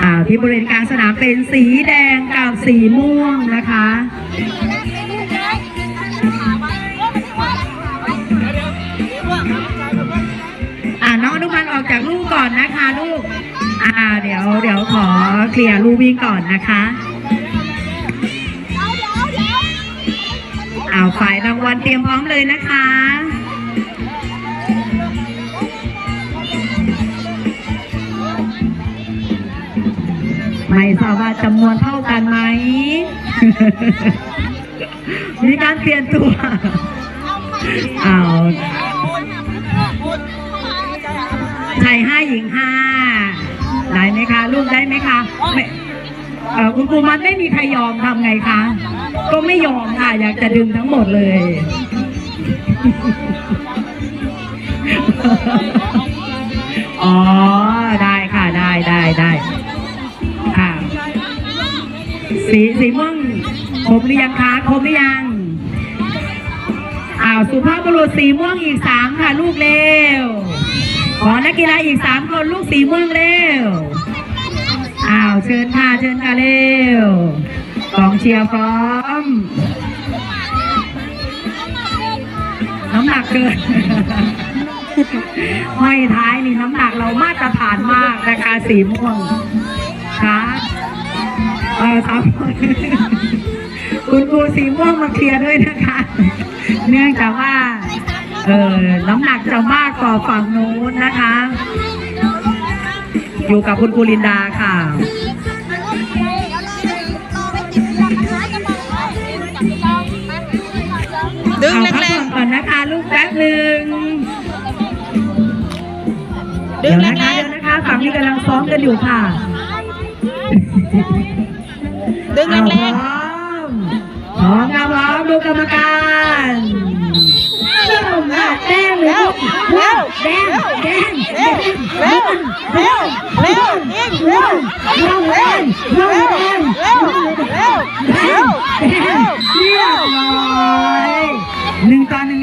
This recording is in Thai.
อ่าที่บริเวณกลางสนามเป็นสีแดงกับสีม่วงนะคะ อ่าน้องอนุมันออกจากลูกก่อนนะคะลูก อ่าเดี๋ยวเดี๋ยวขอเคลียร์ลูกวิ่งก่อนนะคะอ่าฝ่ายรางวัลเตรียมพร้อมเลยนะคะ ไม่ทราบว่าจำนวนเท่ากันไหม มีการเปลี่ยนตัวอ้าวชายห้าหญิงห้าได้ไหมคะ ลูกได้ไหมคะไม่เอ่อคุณครูมันไม่มีใครยอมทำไงคะ ก็ไม่ยอมค่ะ อยากจะดึงทั้งหมดเลย ได้ค่ะได้ได้ได้ค่ะ สีสีม่วงครบหรือยังคะครบหรือยังอ้าวสุภาพบุรุษสีม่วงอีกสามค่ะ ลูกเร็วขอนักกีฬาอีกสามคนลูกสีม่วงเร็วอ้าวเชิญค่ะเชิญค่ะเร็วกองเชียร์พร้อมน้ำหนักเกิน ห้อยท้ายนี่น้ำหนักเรามาตรฐานมากนะคะสีม่วงค่ะเออสามคนคุณครูสีม่วงมาเคลียร์ด้วยนะคะ เนื่องจากว่า เออน้ำหนักจะมากกว่าฝั่งนู้นนะคะ อยู่กับคุณครูลินดาค่ะดึงเอาแรพักงผ่อนก่อนนะคะ ลูกแป๊บหนึ่งๆ ดึเดี๋งยวแรนะคะงเดี๋ยวนะคะฝั่งนี้กำลังซ้อมกันอยู่ค่ะๆ ดึงเอาแรพงร้อมพร้อมนะพร้อมดูกรรมการส้มค่ะแดงหรือม่วงแดงแดงแดงๆเร็วเร็วเร็วยิงเร็วม่วงแดงม่วงแดงเร็วเร็วแดงแดงเรียบร้อยหนึ่งต่อหนึ่ง